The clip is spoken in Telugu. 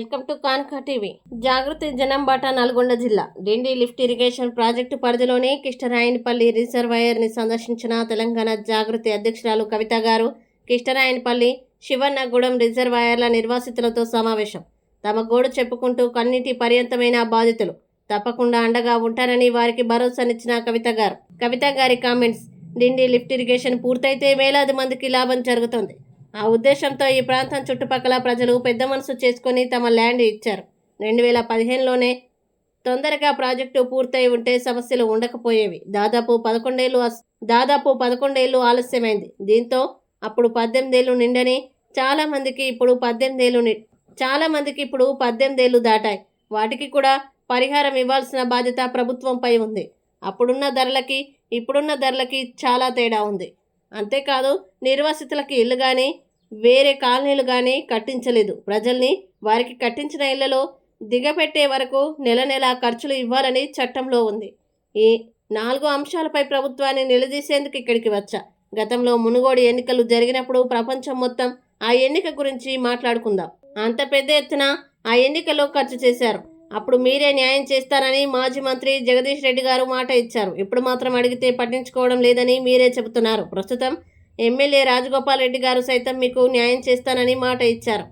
వెల్కమ్ టు కాన్కా టీవీ. జాగృతి జనం బాట నల్గొండ జిల్లా. డిండి లిఫ్ట్ ఇరిగేషన్ ప్రాజెక్టు పరిధిలోని కిష్టరాయనపల్లి రిజర్వాయర్ని సందర్శించిన తెలంగాణ జాగృతి అధ్యక్షురాలు కవిత గారు కిష్టరాయనపల్లి శివన్నగూడెం రిజర్వాయర్ల నిర్వాసితులతో సమావేశం. తమ గోడు చెప్పుకుంటూ కన్నిటి పర్యంతమైన బాధితులు. తప్పకుండా అండగా ఉంటారని వారికి భరోసానిచ్చిన కవిత గారు. కవిత గారి కామెంట్స్ డిండి లిఫ్ట్ ఇరిగేషన్ పూర్తయితే వేలాది మందికి లాభం జరుగుతుంది. ఆ ఉద్దేశంతో ఈ ప్రాంతం చుట్టుపక్కల ప్రజలు పెద్ద మనసు చేసుకొని తమ ల్యాండ్ ఇచ్చారు. రెండు వేల పదిహేనులోనే తొందరగా ప్రాజెక్టు పూర్తయి ఉంటే సమస్యలు ఉండకపోయేవి. దాదాపు పదకొండేళ్ళు దాదాపు పదకొండేళ్ళు ఆలస్యమైంది. దీంతో అప్పుడు పద్దెనిమిదేళ్ళు నిండని చాలా మందికి ఇప్పుడు పద్దెనిమిదేళ్ళు ని చాలా మందికి ఇప్పుడు పద్దెనిమిదేళ్ళు దాటాయి. వాటికి కూడా పరిహారం ఇవ్వాల్సిన బాధ్యత ప్రభుత్వంపై ఉంది. అప్పుడున్న ధరలకి ఇప్పుడున్న ధరలకి చాలా తేడా ఉంది. అంతేకాదు నిర్వాసితులకి ఇల్లు కానీ వేరే కాలనీలు కానీ కట్టించలేదు. ప్రజల్ని వారికి కట్టించిన ఇళ్ళలో దిగపెట్టే వరకు నెల నెల ఖర్చులు ఇవ్వాలని చట్టంలో ఉంది. ఈ నాలుగు అంశాలపై ప్రభుత్వాన్ని నిలదీసేందుకు ఇక్కడికి వచ్చా. గతంలో మునుగోడు ఎన్నికలు జరిగినప్పుడు ప్రపంచం మొత్తం ఆ ఎన్నిక గురించి మాట్లాడుకుందాం. అంత పెద్ద ఎత్తున ఆ ఎన్నికలో ఖర్చు చేశారు. అప్పుడు మీరే న్యాయం చేస్తారని మాజీ మంత్రి జగదీష్ రెడ్డి గారు మాట ఇచ్చారు. ఇప్పుడు మాత్రం అడిగితే పట్టించుకోవడం లేదని మీరే చెబుతున్నారు. ప్రస్తుతం ఎమ్మెల్యే రాజగోపాల్ రెడ్డి గారు సైతం మీకు న్యాయం చేస్తానని మాట ఇచ్చారు.